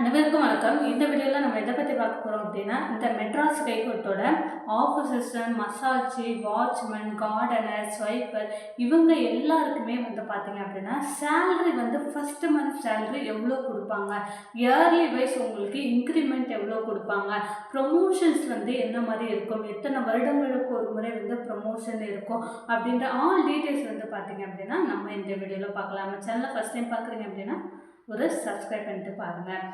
அனைவருக்கும் வணக்கம். இந்த வீடியோவில் நம்ம எதை பற்றி பார்க்க போகிறோம் அப்படின்னா இந்த மெட்ராஸ் கைகோட்டோட ஆஃபீஸ் சிஸ்டம் மசாஜி வாட்ச்மேன் கார்டனர் ஸ்வைப்பர் இவங்க எல்லாருக்குமே வந்து பார்த்தீங்க அப்படின்னா சேல்ரி வந்து ஃபஸ்ட்டு மந்த் சேல்ரி எவ்வளோ கொடுப்பாங்க? இயர்லி வைஸ் உங்களுக்கு இன்க்ரிமெண்ட் எவ்வளோ கொடுப்பாங்க? ப்ரொமோஷன்ஸ் வந்து என்ன மாதிரி இருக்கும்? எத்தனை வருடங்களுக்கு ஒரு முறை வந்து ப்ரொமோஷன் இருக்கும்? அப்படின்ற ஆல் டீட்டெயில்ஸ் வந்து பார்த்தீங்க அப்படின்னா நம்ம இந்த வீடியோவில் பார்க்கலாம். நம்ம சேனலை ஃபஸ்ட் டைம் பார்க்குறீங்க அப்படின்னா ஒரு சப்ஸ்கிரைப் பண்ணிட்டு பாருங்கள்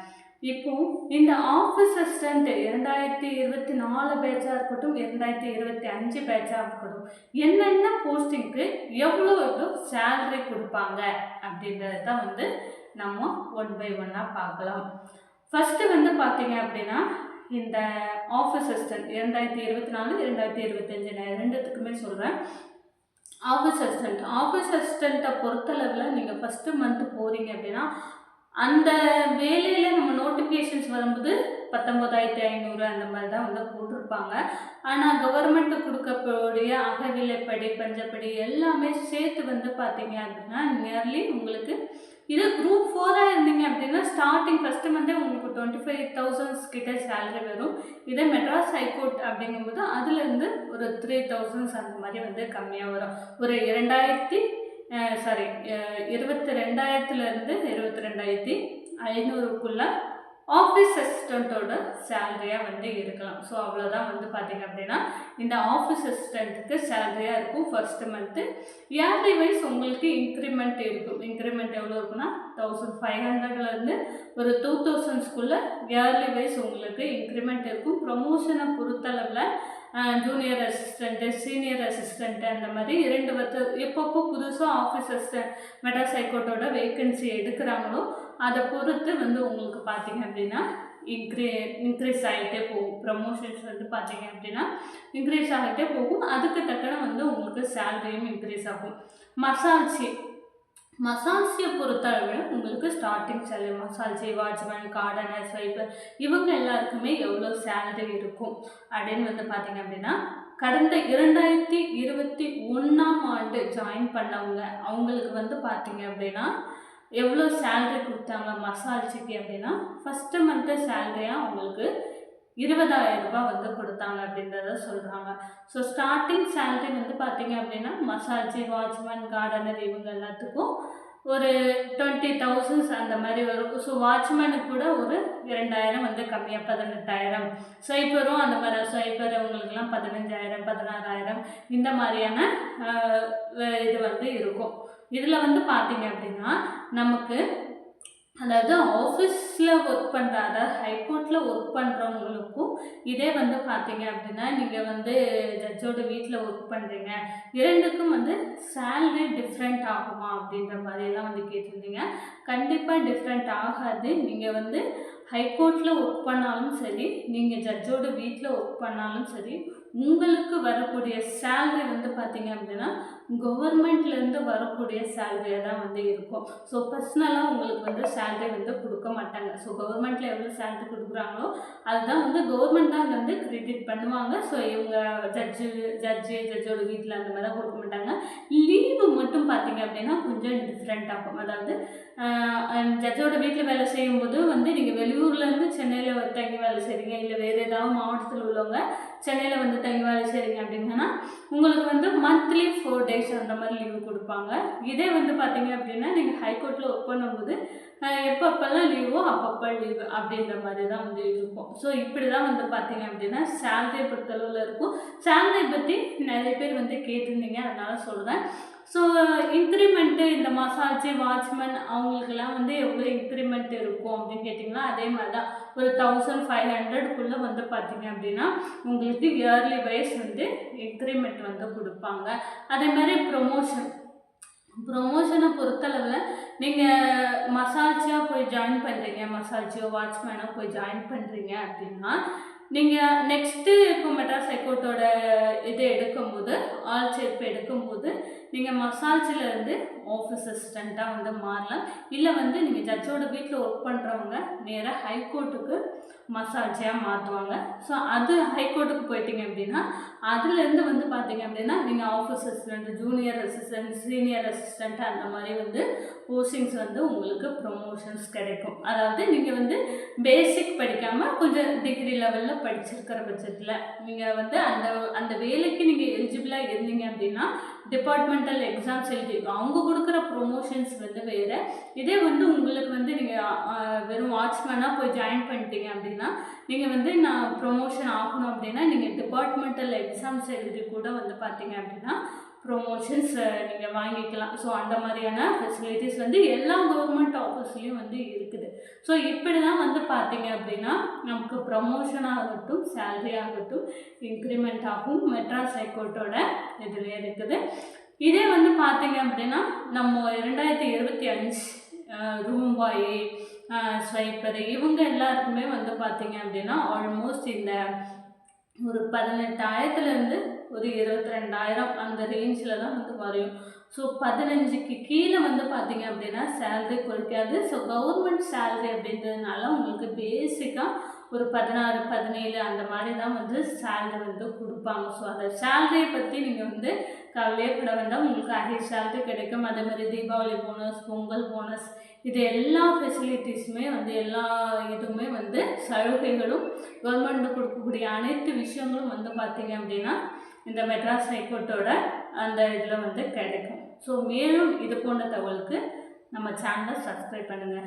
இப்போ இந்த ஆஃபீஸ் அசிஸ்டண்ட் இரண்டாயிரத்தி இருபத்தி நாலு பேட்சாக இருக்கட்டும் இரண்டாயிரத்தி இருபத்தி அஞ்சு பேட்சாக இருக்கட்டும் என்னென்ன போஸ்டிங்க்கு எவ்வளோ எவ்வளோ சேலரி கொடுப்பாங்க அப்படின்றது தான் வந்து நம்ம ஒன் பை ஒன்னாக பார்க்கலாம். ஃபஸ்ட்டு வந்து பார்த்தீங்க அப்படின்னா இந்த ஆஃபீஸ் அசிஸ்டன்ட் இரண்டாயிரத்தி இருபத்தி நாலு இரண்டாயிரத்தி இருபத்தஞ்சு நான் ரெண்டுத்துக்குமே சொல்கிறேன் ஆஃபீஸ் அசிஸ்டண்ட் ஆஃபீஸ் அசிஸ்டண்ட்டை பொறுத்தளவில் நீங்கள் ஃபஸ்ட்டு மந்த்து போகிறீங்க அப்படின்னா அந்த வேலையில் நம்ம நோட்டிஃபிகேஷன்ஸ் வரும்போது பத்தொம்போதாயிரத்தி ஐநூறு அந்த மாதிரி தான் வந்து போட்டிருப்பாங்க. ஆனால் கவர்மெண்ட்டு கொடுக்கக்கூடிய அகவிலைப்படி பஞ்சப்படி எல்லாமே சேர்த்து வந்து பார்த்தீங்க அப்படின்னா நியர்லி உங்களுக்கு இது குரூப் ஃபோராக இருந்தீங்க அப்படின்னா ஸ்டார்டிங் ஃபஸ்ட்டு வந்து உங்களுக்கு டுவெண்ட்டி ஃபைவ் தௌசண்ட்ஸ் கிட்ட சேலரி வரும். இதே மெட்ராஸ் ஹைகோர்ட் அப்படிங்கும்போது அதுலேருந்து ஒரு த்ரீ தௌசண்ட்ஸ் அந்த மாதிரி வந்து கம்மியாக வரும். ஒரு இரண்டாயிரத்தி சாரி இருபத்தி ரெண்டாயிரத்துலேருந்து இருபத்தி ரெண்டாயிரத்தி ஐநூறுக்குள்ளே ஆஃபீஸ் அசிஸ்டண்ட்டோட சேலரியாக வந்து இருக்கலாம். ஸோ அவ்வளோதான் வந்து பார்த்தீங்க அப்படின்னா இந்த ஆஃபீஸ் அசிஸ்டண்ட்டுக்கு சேலரியாக இருக்கும் ஃபஸ்ட்டு மந்த்து இயர்லி வைஸ் உங்களுக்கு இன்க்ரிமெண்ட் இருக்கும். இன்க்ரிமெண்ட் எவ்வளோ இருக்குன்னா தௌசண்ட் ஃபைவ் ஹண்ட்ரட்லேருந்து ஒரு டூ தௌசண்ட்ஸ்குள்ளே இயர்லி வைஸ் உங்களுக்கு இன்க்ரிமெண்ட் இருக்கும். ப்ரொமோஷனை பொறுத்தளவில் ஜூனியர் அசிஸ்டண்ட்டு சீனியர் அசிஸ்டண்ட்டு அந்த மாதிரி இரண்டு பத்து எப்பப்போ புதுசாக ஆஃபீஸ் அசிஸ்டன்ட் மெட்ராஸ் ஹைகோர்ட்டோட வேக்கன்சி எடுக்கிறாங்களோ அதை பொறுத்து வந்து உங்களுக்கு பார்த்தீங்க அப்படின்னா இன்க்ரீ இன்க்ரீஸ் ஆகிட்டே போகும். ப்ரமோஷன்ஸ் வந்து பார்த்தீங்க அப்படின்னா இன்க்ரீஸ் ஆகிட்டே போகும். அதுக்கு தக்கன வந்து உங்களுக்கு சேலரியும் இன்க்ரீஸ் ஆகும். மசாஜி மசாஜியை பொறுத்தளவில் உங்களுக்கு ஸ்டார்டிங் சேலரி மசால்ஸி வாட்ச்மேன் கார்டனர் ஸ்வைப்பர் இவங்க எல்லாருக்குமே எவ்வளோ சேலரி இருக்கும்? அப்படின்னு வந்து பார்த்தீங்க அப்படின்னா கடந்த இரண்டாயிரத்தி இருபத்தி ஒன்றாம் ஆண்டு ஜாயின் பண்ணவங்க அவங்களுக்கு வந்து பார்த்தீங்க அப்படின்னா எவ்வளோ சேலரி கொடுத்தாங்க மசால்ஸிக்கு அப்படின்னா ஃபஸ்ட்டு மந்த்து சேலரியாக அவங்களுக்கு இருபதாயிரம் ரூபாய் வந்து கொடுத்தாங்க அப்படின்றத சொல்கிறாங்க ஸோ ஸ்டார்டிங் சேலரி வந்து பார்த்தீங்க அப்படின்னா மசாஜி வாட்ச்மேன் கார்டனர் இவங்க எல்லாத்துக்கும் ஒரு டுவெண்ட்டி தௌசண்ட்ஸ் அந்த மாதிரி வரும். ஸோ வாட்ச்மேனுக்கு கூட ஒரு இரண்டாயிரம் வந்து கம்மியாக பதினெட்டாயிரம். ஸ்வைப்பரும் அந்த மாதிரி ஸ்வைப்பர் அவங்களுக்குலாம் பதினஞ்சாயிரம் பதினாறாயிரம் இந்த மாதிரியான இது வந்து இருக்கும். இதில் வந்து பார்த்தீங்க அப்படின்னா நமக்கு அதாவது ஆஃபீஸில் ஒர்க் பண்ணுற அதாவது ஹைகோர்ட்டில் ஒர்க் பண்ணுறவங்களுக்கும் இதே வந்து பார்த்தீங்க அப்படின்னா நீங்கள் வந்து ஜட்ஜோட வீட்டில் ஒர்க் பண்ணுறீங்க இரண்டுக்கும் வந்து சேல்ரி டிஃப்ரெண்ட் ஆகுமா அப்படின்ற மாதிரியெல்லாம் வந்து கேட்டிருந்தீங்க. கண்டிப்பாக டிஃப்ரெண்ட் ஆகாது. நீங்கள் வந்து ஹைகோர்ட்டில் ஒர்க் பண்ணாலும் சரி நீங்கள் ஜட்ஜோட வீட்டில் ஒர்க் பண்ணாலும் சரி உங்களுக்கு வரக்கூடிய சேல்ரி வந்து பார்த்தீங்க அப்படின்னா கவர்மெண்ட்லேருந்து வரக்கூடிய சேலரியாக தான் வந்து இருக்கும். ஸோ பர்சனலாக உங்களுக்கு வந்து சேல்ரி வந்து கொடுக்க மாட்டாங்க. ஸோ கவர்மெண்ட்டில் எவ்வளோ சேல்ரி கொடுக்குறாங்களோ அதுதான் வந்து கவர்மெண்ட் தான் வந்து கிரெடிட் பண்ணுவாங்க. ஸோ இவங்க ஜட்ஜு ஜட்ஜு ஜட்ஜோட வீட்டில் அந்த மாதிரி தான் கொடுக்க மாட்டாங்க. லீவு மட்டும் பார்த்தீங்க அப்படின்னா கொஞ்சம் டிஃப்ரெண்ட் ஆகும். அதாவது ஜட்ஜோட வீட்டில் வேலை செய்யும்போது வந்து நீங்கள் வெளியூர்லேருந்து சென்னையில் தங்கி வேலை செய்கிறீங்க இல்லை வேறு ஏதாவது மாவட்டத்தில் உள்ளவங்க சென்னையில் வந்து தங்கி வேலை செய்கிறீங்க அப்படிங்கன்னா உங்களுக்கு வந்து மந்த்லி ஃபோர் டேஸ் அந்த மாதிரி லீவு கொடுப்பாங்க. இதே வந்து பார்த்தீங்க அப்படின்னா நீங்கள் ஹைகோர்ட்டில் ஒர்க் பண்ணும்போது எப்பப்பெல்லாம் லீவோ அப்பப்போ லீவு அப்படின்ற மாதிரி தான் வந்து இருக்கும். ஸோ இப்படி தான் வந்து பார்த்தீங்க அப்படின்னா சேலரி பொறுத்தளவில் இருக்கும். சேலரி பற்றி நிறைய பேர் வந்து கேட்டிருந்தீங்க அதனால் சொல்கிறேன் ஸோ இன்க்ரிமெண்ட்டு இந்த மசாஜ் வாட்ச்மேன் அவங்களுக்கெல்லாம் வந்து எவ்வளோ இன்க்ரிமெண்ட் இருக்கும் அப்படின்னு கேட்டிங்கன்னா அதே மாதிரி தான் ஒரு தௌசண்ட் ஃபைவ் ஹண்ட்ரட்குள்ளே வந்து பார்த்தீங்க அப்படின்னா உங்களுக்கு இயர்லி வைஸ் வந்து இன்க்ரிமெண்ட் வந்து கொடுப்பாங்க. அதே மாதிரி ப்ரொமோஷன் ப்ரொமோஷனை பொறுத்தளவில் நீங்கள் மசாஜாக போய் ஜாயின் பண்ணுறீங்க மசாஜோ வாட்ச்மேனோ போய் ஜாயின் பண்ணுறீங்க அப்படின்னா நீங்கள் நெக்ஸ்ட்டு இப்போ மெட்ராஸ் ஹைகோர்ட்டோட இது எடுக்கும்போது ஆல் சேர்ப்பு எடுக்கும்போது நீங்கள் மசாஜிலேருந்து ஆஃபீஸ் அசிஸ்டண்ட்டாக வந்து மாறலாம். இல்லை வந்து நீங்கள் ஜட்ஜோட வீட்டில் ஒர்க் பண்ணுறவங்க நேராக ஹைகோர்ட்டுக்கு மசாஜாக மாற்றுவாங்க ஸோ அது ஹைகோர்ட்டுக்கு போயிட்டீங்க அப்படின்னா அதுலேருந்து வந்து பார்த்தீங்க அப்படின்னா நீங்கள் office assistant junior assistant senior assistant அந்த மாதிரி வந்து போஸ்டிங்ஸ் வந்து உங்களுக்கு ப்ரொமோஷன்ஸ் கிடைக்கும். அதாவது நீங்கள் வந்து பேசிக் படிக்காமல் கொஞ்சம் டிகிரி லெவலில் படிச்சிருக்கிற பட்சத்தில் நீங்கள் வந்து அந்த அந்த வேலைக்கு நீங்கள் எலிஜிபிளாக இருந்தீங்க அப்படின்னா டிபார்ட்மெண்டல் எக்ஸாம்ஸ் எழுதி அவங்க கொடுக்குற ப்ரொமோஷன்ஸ் வந்து வேறு. இதே வந்து உங்களுக்கு வந்து நீங்கள் வெறும் வாட்ச்மேனாக போய் ஜாயின் பண்ணிட்டீங்க அப்படின்னா நீங்கள் வந்து நான் ப்ரொமோஷன் ஆகணும் அப்படின்னா நீங்கள் டிபார்ட்மெண்டல் எக்ஸாம்ஸ் எழுதி கூட வந்து பார்த்தீங்க அப்படின்னா ப்ரொமோஷன்ஸ் நீங்கள் வாங்கிக்கலாம். ஸோ அந்த மாதிரியான ஃபெசிலிட்டிஸ் வந்து எல்லா கவர்மெண்ட் ஆஃபீஸ்லேயும் வந்து இருக்குது. ஸோ இப்படி தான் வந்து பார்த்தீங்க அப்படின்னா நமக்கு ப்ரமோஷன் ஆகட்டும் சேல்ரி ஆகட்டும் இன்க்ரிமெண்ட் ஆகும். மெட்ராஸ் ஹைகோர்ட்டோட இதில் இருக்குது. இதே வந்து பார்த்தீங்க அப்படின்னா நம்ம ரெண்டாயிரத்தி இருபத்தி அஞ்சு ரூம்பாய் ஸ்வைப்பர் இவங்க எல்லாருக்குமே வந்து பார்த்தீங்க அப்படின்னா ஆல்மோஸ்ட் இந்த ஒரு பதினெட்டாயிரத்துலேருந்து ஒரு இருபத்தி ரெண்டாயிரம் அந்த ரேஞ்சில் தான் வந்து வரையும். ஸோ பதினஞ்சுக்கு கீழே வந்து பார்த்தீங்க அப்படின்னா சேலரி குறைக்காது. ஸோ கவர்மெண்ட் சேலரி அப்படின்றதுனால உங்களுக்கு பேசிக்காக ஒரு பதினாறு பதினேழு அந்த மாதிரி தான் வந்து சேலரி வந்து கொடுப்பாங்க. ஸோ அந்த சேலரியை பற்றி நீங்கள் வந்து கவலையே பட வேண்டாம். உங்களுக்கு ஹை சேலரி கிடைக்கும். அதே மாதிரி தீபாவளி போனஸ் பொங்கல் போனஸ் இது எல்லா ஃபெசிலிட்டிஸுமே வந்து எல்லா இதுவுமே வந்து சலுகைகளும் கவர்மெண்ட் கொடுக்கக்கூடிய அனைத்து விஷயங்களும் வந்து பார்த்திங்க அப்படின்னா இந்த மெட்ராஸ் ஹைகோர்ட்டோட அந்த இதில் வந்து கிடைக்கும். ஸோ மேலும் இது போன்ற தகவலுக்கு நம்ம சேனலை சப்ஸ்கிரைப் பண்ணுங்கள்